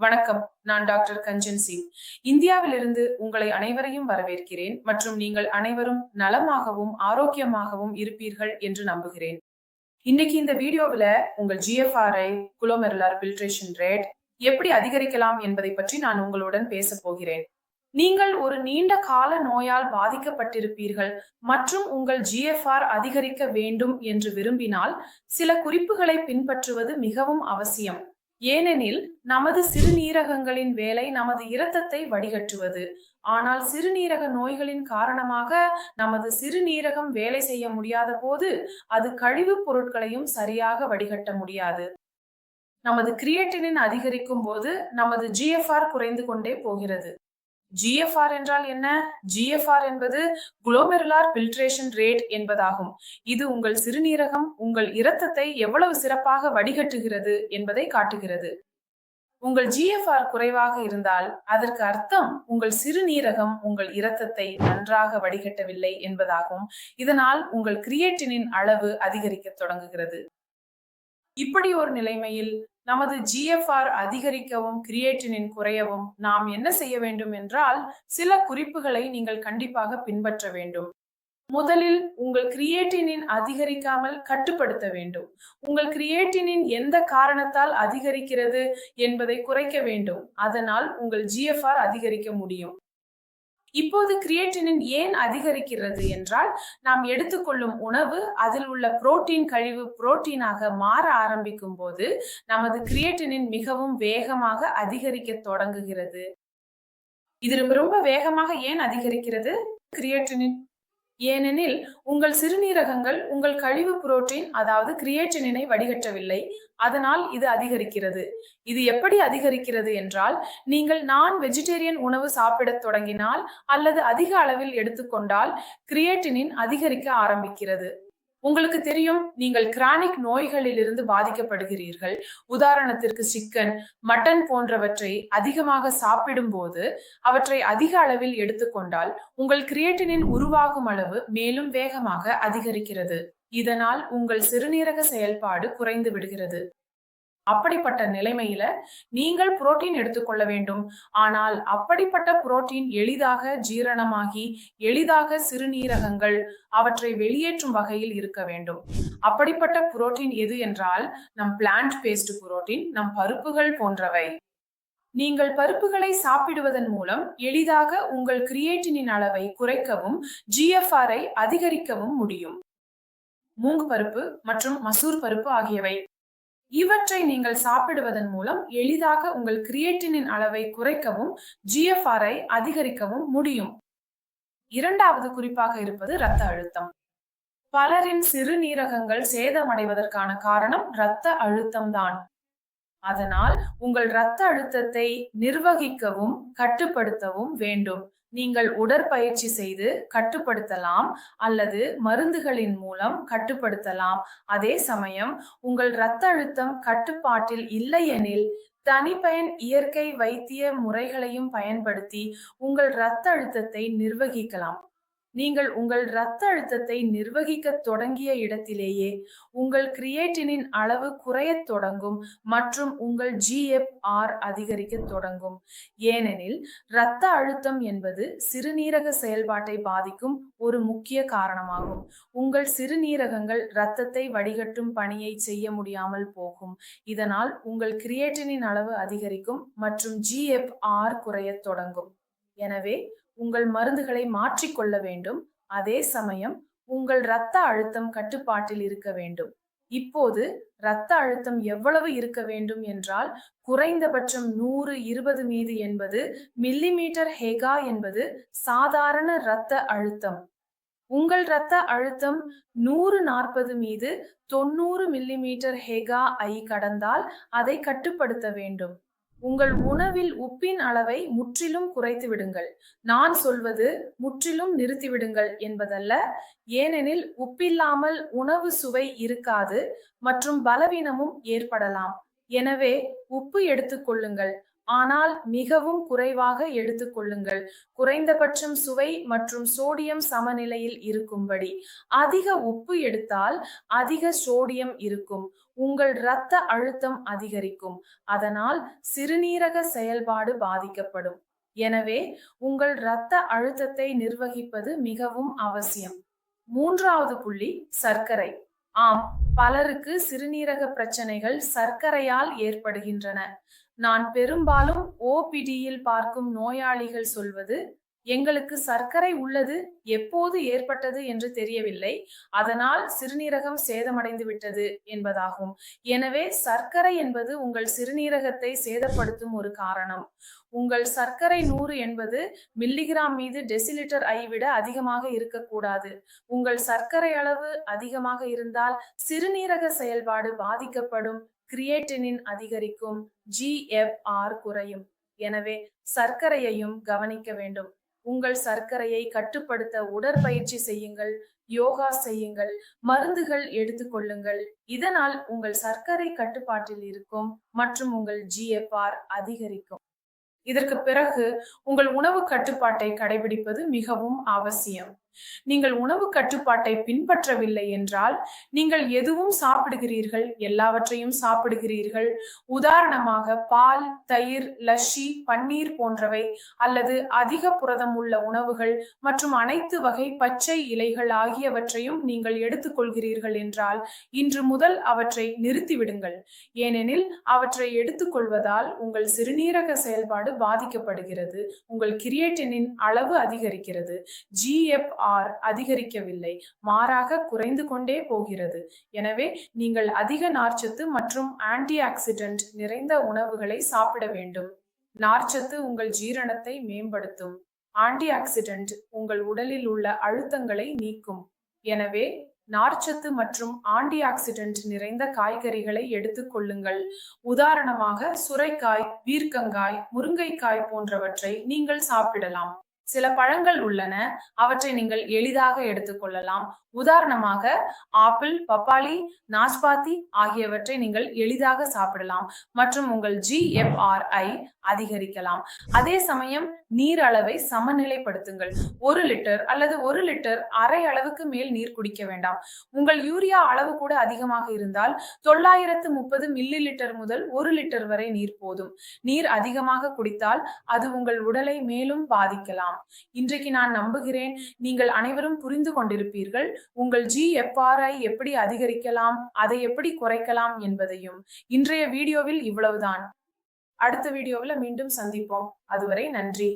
வணக்கம். நான் டாக்டர் கஞ்சன் சிங். இந்தியாவிலிருந்து உங்களை அனைவரையும் வரவேற்கிறேன் மற்றும் நீங்கள் அனைவரும் நலமாகவும் ஆரோக்கியமாகவும் இருப்பீர்கள் என்று நம்புகிறேன். இன்னைக்கு இந்த வீடியோவில் உங்கள் ஜிஎஃப்ஆர்ஐ குலோமெருலார் பில்ட்ரேஷன் ரேட் எப்படி அதிகரிக்கலாம் என்பதை பற்றி நான் உங்களுடன் பேச போகிறேன். நீங்கள் ஒரு நீண்ட கால நோயால் பாதிக்கப்பட்டிருப்பீர்கள் மற்றும் உங்கள் ஜிஎஃப்ஆர் அதிகரிக்க வேண்டும் என்று விரும்பினால் சில குறிப்புகளை பின்பற்றுவது மிகவும் அவசியம். ஏனெனில் நமது சிறுநீரகங்களின் வேலை நமது இரத்தத்தை வடிகட்டுவது. ஆனால் சிறுநீரக நோய்களின் காரணமாக நமது சிறுநீரகம் வேலை செய்ய முடியாத போது அது கழிவுப் பொருட்களையும் சரியாக வடிகட்ட முடியாது. நமது கிரியேட்டினின் அதிகரிக்கும் போது நமது ஜிஎஃப்ஆர் குறைந்து கொண்டே போகிறது. ஜிஎஃப்ஆர் என்றால் என்ன? ஜிஎஃப்ஆர் என்பது குளோமெருலார் பில்ட்ரேஷன் ரேட் என்பதாகும். இது உங்கள் சிறுநீரகம் உங்கள் இரத்தத்தை எவ்வளவு சிறப்பாக வடிகட்டுகிறது என்பதை காட்டுகிறது. உங்கள் ஜிஎஃப்ஆர் குறைவாக இருந்தால் அதற்கு அர்த்தம் உங்கள் சிறுநீரகம் உங்கள் இரத்தத்தை நன்றாக வடிகட்டவில்லை என்பதாகும். இதனால் உங்கள் கிரியேட்டினின் அளவு அதிகரிக்க தொடங்குகிறது. இப்படி ஒரு நிலைமையில் நமது ஜிஎஃப்ஆர் அதிகரிக்கவும் கிரியேட்டினின் குறையவும் நாம் என்ன செய்ய வேண்டும் என்றால் சில குறிப்புகளை நீங்கள் கண்டிப்பாக பின்பற்ற வேண்டும். முதலில் உங்கள் கிரியேட்டினின் அதிகரிக்காமல் கட்டுப்படுத்த வேண்டும். உங்கள் கிரியேட்டினின் எந்த காரணத்தால் அதிகரிக்கிறது என்பதை குறைக்க வேண்டும். அதனால் உங்கள் ஜிஎஃப்ஆர் அதிகரிக்க முடியும். இப்போது கிரியேட்டினின் ஏன் அதிகரிக்கிறது என்றால் நாம் எடுத்துக்கொள்ளும் உணவு அதில் உள்ள புரோட்டீன் கழிவு புரோட்டீனாக மாற ஆரம்பிக்கும் போது நமது கிரியேட்டினின் மிகவும் வேகமாக அதிகரிக்க தொடங்குகிறது. இது ரொம்ப வேகமாக ஏன் அதிகரிக்கிறது? கிரியேட்டினின் ஏனெனில் உங்கள் சிறுநீரகங்கள் உங்கள் கழிவு புரோட்டீன் அதாவது கிரியேட்டினினை வடிகட்டவில்லை. அதனால் இது அதிகரிக்கிறது. இது எப்படி அதிகரிக்கிறது என்றால் நீங்கள் நான் வெஜிடேரியன் உணவு சாப்பிடத் தொடங்கினால் அல்லது அதிக அளவில் எடுத்துக்கொண்டால் கிரியேட்டினின் அதிகரிக்க ஆரம்பிக்கிறது. உங்களுக்கு தெரியும் நீங்கள் கிரானிக் நோய்களிலிருந்து பாதிக்கப்படுகிறீர்கள். உதாரணத்திற்கு சிக்கன் மட்டன் போன்றவற்றை அதிகமாக சாப்பிடும்போது அவற்றை அதிக அளவில் எடுத்துக்கொண்டால் உங்கள் கிரியேட்டினின் உருவாகும் அளவு மேலும் வேகமாக அதிகரிக்கிறது. இதனால் உங்கள் சிறுநீரக செயல்பாடு குறைந்து விடுகிறது. அப்படிப்பட்ட நிலைமையில நீங்கள் புரோட்டீன் எடுத்துக்கொள்ள வேண்டும். ஆனால் அப்படிப்பட்ட புரோட்டீன் எளிதாக ஜீரணமாகி எளிதாக சிறுநீரகங்கள் அவற்றை வெளியேற்றும் வகையில் இருக்க வேண்டும். அப்படிப்பட்ட புரோட்டீன் எது என்றால் நம் பிளான்ட் பேஸ்ட் புரோட்டீன் நம் பருப்புகள் போன்றவை. நீங்கள் பருப்புகளை சாப்பிடுவதன் மூலம் எளிதாக உங்கள் கிரியேட்டினின் அளவை குறைக்கவும் ஜிஎஃப்ஆரை அதிகரிக்கவும் முடியும். மூங்கு பருப்பு மற்றும் மசூர் பருப்பு ஆகியவை. இவற்றை நீங்கள் சாப்பிடுவதன் மூலம் எளிதாக உங்கள் கிரியேட்டினின் அளவை குறைக்கவும் ஜிஎஃப்ஆரை அதிகரிக்கவும் முடியும். இரண்டாவது குறிப்பாக இருப்பது இரத்த அழுத்தம். பலரின் சிறுநீரகங்கள் சேதமடைவதற்கான காரணம் இரத்த அழுத்தம்தான் அதனால் உங்கள் இரத்த அழுத்தத்தை நிர்வகிக்கவும் கட்டுப்படுத்தவும் வேண்டும். நீங்கள் உடற்பயிற்சி செய்து கட்டுப்படுத்தலாம் அல்லது மருந்துகளின் மூலம் கட்டுப்படுத்தலாம். அதே சமயம் உங்கள் இரத்த அழுத்தம் கட்டுப்பாட்டில் இல்லையெனில் தனிப்பயன் இயற்கை வைத்திய முறைகளையும் பயன்படுத்தி உங்கள் இரத்த அழுத்தத்தை நிர்வகிக்கலாம். நீங்கள் உங்கள் இரத்த அழுத்தத்தை நிர்வகிக்க தொடங்கிய இடத்திலேயே உங்கள் கிரியேட்டினின் அளவு குறையத் தொடங்கும் மற்றும் உங்கள் ஜிஎஃப்ஆர் அதிகரிக்க தொடங்கும். ஏனெனில் இரத்த அழுத்தம் என்பது சிறுநீரக செயல்பாட்டை பாதிக்கும் ஒரு முக்கிய காரணமாகும். உங்கள் சிறுநீரகங்கள் இரத்தத்தை வடிகட்டும் பணியை செய்ய முடியாமல் போகும். இதனால் உங்கள் கிரியேட்டினின் அளவு அதிகரிக்கும் மற்றும் ஜிஎஃப்ஆர் குறையத் தொடங்கும். எனவே உங்கள் மருந்துகளை மாற்றிக்கொள்ள வேண்டும். அதே சமயம் உங்கள் இரத்த அழுத்தம் கட்டுப்பாட்டில் இருக்க வேண்டும். இப்போது இரத்த அழுத்தம் எவ்வளவு இருக்க வேண்டும் என்றால் குறைந்தபட்சம் நூறு இருபது மீது என்பது மில்லிமீட்டர் ஹெகா என்பது சாதாரண இரத்த அழுத்தம். உங்கள் இரத்த அழுத்தம் நூறு நாற்பது மீது தொண்ணூறு மில்லிமீட்டர் ஹெகா ஐ கடந்தால் அதை கட்டுப்படுத்த வேண்டும். உங்கள் உணவில் உப்பின் அளவை முற்றிலும் குறைத்து விடுங்கள். நான் சொல்வது முற்றிலும் நிறுத்திவிடுங்கள் என்பதல்ல. ஏனெனில் உப்பில்லாமல் உணவு சுவை இருக்காது மற்றும் பலவீனமும் ஏற்படலாம். எனவே உப்பு எடுத்துக்கொள்ளுங்கள் ஆனால் மிகவும் குறைவாக எடுத்துக்கொள்ளுங்கள் குறைந்தபட்சம் சுவை மற்றும் சோடியம் சமநிலையில் இருக்கும்படி. அதிக உப்பு எடுத்தால் அதிக சோடியம் இருக்கும். உங்கள் இரத்த அழுத்தம் அதிகரிக்கும். அதனால் சிறுநீரக செயல்பாடு பாதிக்கப்படும். எனவே உங்கள் இரத்த அழுத்தத்தை நிர்வகிப்பது மிகவும் அவசியம். மூன்றாவது புள்ளி சர்க்கரை. ஆம் பலருக்கு சிறுநீரக பிரச்சனைகள் சர்க்கரையால் ஏற்படுகின்றன. நான் பெரும்பாலும் ஓபிடியில் பார்க்கும் நோயாளிகள் சொல்வது எங்களுக்கு சர்க்கரை உள்ளது எப்போது ஏற்பட்டது என்று தெரியவில்லை. அதனால் சிறுநீரகம் சேதமடைந்து விட்டது என்பதாகும். எனவே சர்க்கரை என்பது உங்கள் சிறுநீரகத்தை சேதப்படுத்தும் ஒரு காரணம். உங்கள் சர்க்கரை நூறு என்பது மில்லிகிராம் மீது டெசிலிட்டர் ஐ விட அதிகமாக இருக்கக்கூடாது. உங்கள் சர்க்கரை அளவு அதிகமாக இருந்தால் சிறுநீரக செயல்பாடு பாதிக்கப்படும். கிரியேட்டினின் அதிகரிக்கும். ஜிஎஃப்ஆர் குறையும். எனவே சர்க்கரையையும் கவனிக்க வேண்டும். உங்கள் சர்க்கரையை கட்டுப்படுத்த உடற்பயிற்சி செய்யுங்கள் யோகா செய்யுங்கள் மருந்துகள் எடுத்துக்கொள்ளுங்கள் இதனால் உங்கள் சர்க்கரை கட்டுப்பாட்டில் இருக்கும் மற்றும் உங்கள் ஜிஎஃப்ஆர் அதிகரிக்கும். இதற்கு பிறகு உங்கள் உணவு கட்டுப்பாட்டை கடைபிடிப்பது மிகவும் அவசியம். நீங்கள் உணவு கட்டுப்பாட்டை பின்பற்றவில்லை என்றால் நீங்கள் எதுவும் சாப்பிடுகிறீர்கள் எல்லாவற்றையும் சாப்பிடுகிறீர்கள். உதாரணமாக பால் தயிர் லஸ்ஸி பன்னீர் போன்றவை அல்லது அதிக புரதம் உள்ள உணவுகள் மற்றும் அனைத்து வகை பச்சை இலைகள் ஆகியவற்றையும் நீங்கள் எடுத்துக்கொள்கிறீர்கள் என்றால் இன்று முதல் அவற்றை நிறுத்திவிடுங்கள். ஏனெனில் அவற்றை எடுத்துக்கொள்வதால் உங்கள் சிறுநீரக செயல்பாடு பாதிக்கப்படுகிறது உங்கள் கிரியேட்டினின் அளவு அதிகரிக்கிறது. ஜிஎஃப் அதிகரிக்கவில்லை. மாறாக குறைந்து கொண்டே போகிறது. எனவே நீங்கள் அதிக நார்ச்சத்து மற்றும் ஆன்டி ஆக்சிடென்ட் நிறைந்த உணவுகளை சாப்பிட வேண்டும். நார்ச்சத்து உங்கள் ஜீரணத்தை மேம்படுத்தும். ஆன்டி ஆக்சிடென்ட் உங்கள் உடலில் உள்ள அழுத்தங்களை நீக்கும். எனவே நார்ச்சத்து மற்றும் ஆன்டி ஆக்சிடென்ட் நிறைந்த காய்கறிகளை எடுத்துக்கொள்ளுங்கள் உதாரணமாக சுரைக்காய் வீர்க்கங்காய் முருங்கைக்காய் போன்றவற்றை நீங்கள் சாப்பிடலாம். சில பழங்கள் உள்ளன. அவற்றை நீங்கள் எளிதாக எடுத்துக்கொள்ளலாம் உதாரணமாக ஆப்பிள் பப்பாளி நாஸ்பாத்தி ஆகியவற்றை நீங்கள் எளிதாக சாப்பிடலாம் மற்றும் உங்கள் ஜிஎஃப்ஆர்ஐ அதிகரிக்கலாம். அதே சமயம் நீர் அளவை சமநிலைப்படுத்துங்கள். ஒரு லிட்டர் அல்லது ஒரு லிட்டர் அரை அளவுக்கு மேல் நீர் குடிக்க வேண்டாம். உங்கள் யூரியா அளவு கூட அதிகமாக இருந்தால் தொள்ளாயிரத்து முப்பது மில்லி லிட்டர் முதல் ஒரு லிட்டர் வரை நீர் போதும். நீர் அதிகமாக குடித்தால் அது உங்கள் உடலை மேலும் பாதிக்கலாம். இன்றைக்கு நான் நம்புகிறேன் நீங்கள் அனைவரும் புரிந்து கொண்டிருப்பீர்கள் உங்கள் ஜிஎஃப்ஆர்ஐ எப்படி அதிகரிக்கலாம் அதை எப்படி குறைக்கலாம் என்பதையும். இன்றைய வீடியோவில் இவ்வளவுதான். அடுத்த வீடியோவில் மீண்டும் சந்திப்போம். அதுவரை நன்றி.